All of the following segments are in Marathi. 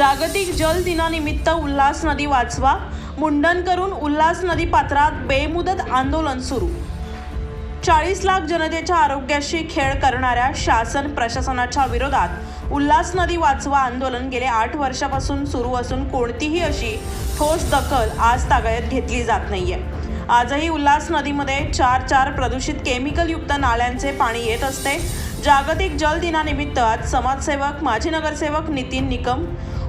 जागतिक जल दिनानिमित्त उल्हास नदी वाचवा मुंडन करून उल्हास नदी पात्रात बेमुदत आंदोलन सुरू. चाळीस लाख जनतेच्या आरोग्याशी खेळ करणाऱ्या शासन प्रशासनाच्या विरोधात उल्हास नदी वाचवा आंदोलन गेले आठ वर्षापासून सुरू असून कोणतीही अशी ठोस दखल आज तागायत घेतली जात नाहीये. आजही उल्हास नदीमध्ये चार चार प्रदूषित केमिकलयुक्त नाल्यांचे पाणी येत असते. जागतिक जल दिनानिमित्त आज समाजसेवक माजी नगरसेवक नितीन निकम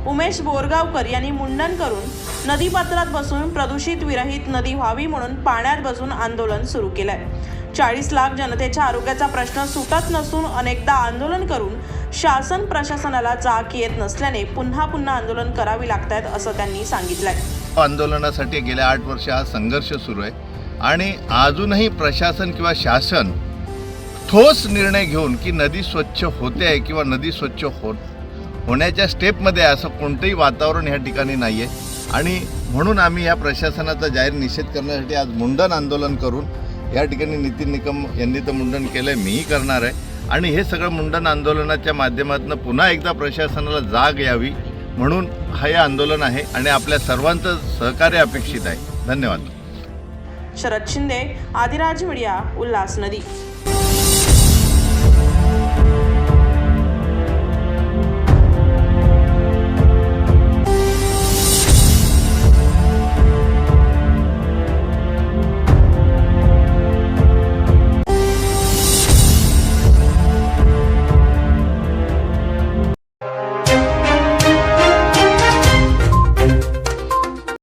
उमेश बोरगावकर यांनी मुंडन करून नदीपात्रात बसून प्रदूषित विरहित नदी व्हावी म्हणून पाण्यात बसून आंदोलन सुरू केलंय. चाळीस लाख जनतेच्या आरोग्याचा प्रश्न सुटत नसून अनेकदा आंदोलन करून शासन प्रशासनाला जाग येत नसल्याने पुन्हा पुन्हा आंदोलन करावी लागत आहेत असं त्यांनी सांगितलंय. आंदोलनासाठी गेल्या आठ वर्ष हा संघर्ष सुरू आहे आणि अजूनही प्रशासन किंवा शासन ठोस निर्णय घेऊन की नदी स्वच्छ होते आहे किंवा नदी स्वच्छ होत होण्याच्या स्टेपमध्ये असं कोणतंही वातावरण ह्या ठिकाणी नाही आहे आणि म्हणून आम्ही या प्रशासनाचा जाहीर निषेध करण्यासाठी आज मुंडन आंदोलन करून या ठिकाणी नितीन निकम यांनी तर मुंडन केलं आहे मीही करणार आहे. आणि हे सगळं मुंडन आंदोलनाच्या माध्यमातून पुन्हा एकदा प्रशासनाला जाग यावी म्हणून हे आंदोलन आहे आणि आपल्या सर्वांचं सहकार्य अपेक्षित आहे. धन्यवाद. शरद शिंदे आदिराज मीडिया उल्हास नदी.